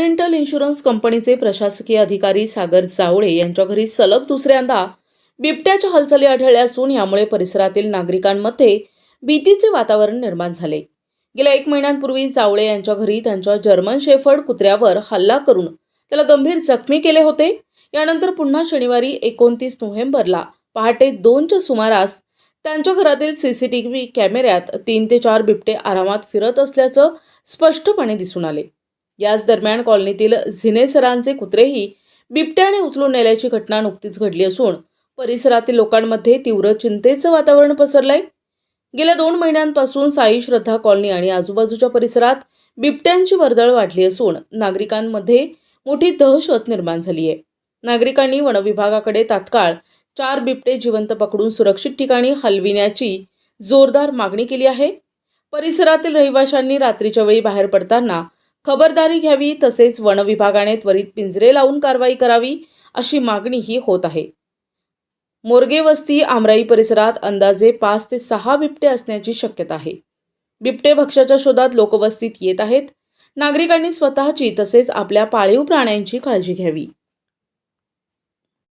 Insurance कंपनीचे प्रशासकीय अधिकारी सागर जावळे यांच्या घरी सलग दुसऱ्यांदा बिबट्याच्या हालचाली आढळल्या असून यामुळे परिसरातील नागरिकांमध्ये भीतीचे वातावरण निर्माण झाले. गेल्या एक महिन्यांपूर्वी जावळे यांच्या घरी त्यांच्या जर्मन शेफर्ड कुत्र्यावर हल्ला करून त्याला गंभीर जखमी केले होते. यानंतर पुन्हा शनिवारी एकोणतीस नोव्हेंबरला पहाटे दोनच्या सुमारास त्यांच्या घरातील सीसीटीव्ही कॅमेऱ्यात तीन ते चार बिबटे आरामात फिरत असल्याचं स्पष्टपणे दिसून आले. याच दरम्यान कॉलनीतील झिनेसरांचे कुत्रेही बिबट्याने उचलून नेल्याची घटना नुकतीच घडली असून परिसरातील लोकांमध्ये तीव्र चिंतेचं वातावरण पसरलंय. गेल्या दोन महिन्यांपासून साई श्रद्धा कॉलनी आणि आजूबाजूच्या परिसरात बिबट्यांची वर्दळ वाढली असून नागरिकांमध्ये मोठी दहशत निर्माण झाली आहे नागरिकांनी वनविभागाकडे तात्काळ चार बिबटे जिवंत पकडून सुरक्षित ठिकाणी हलविण्याची जोरदार मागणी केली आहे. परिसरातील रहिवाशांनी रात्रीच्या वेळी बाहेर पडताना खबरदारी घ्यावी तसेच वनविभागाने त्वरित पिंजरे लावून कारवाई करावी अशी मागणीही होत आहे. मोरगे वस्ती आमराई परिसरात अंदाजे पाच ते सहा बिबटे असण्याची शक्यता आहे. बिबटे भक्ष्याच्या शोधात लोकवस्तीत येत आहेत. नागरिकांनी स्वतःची तसेच आपल्या पाळीव प्राण्यांची काळजी घ्यावी.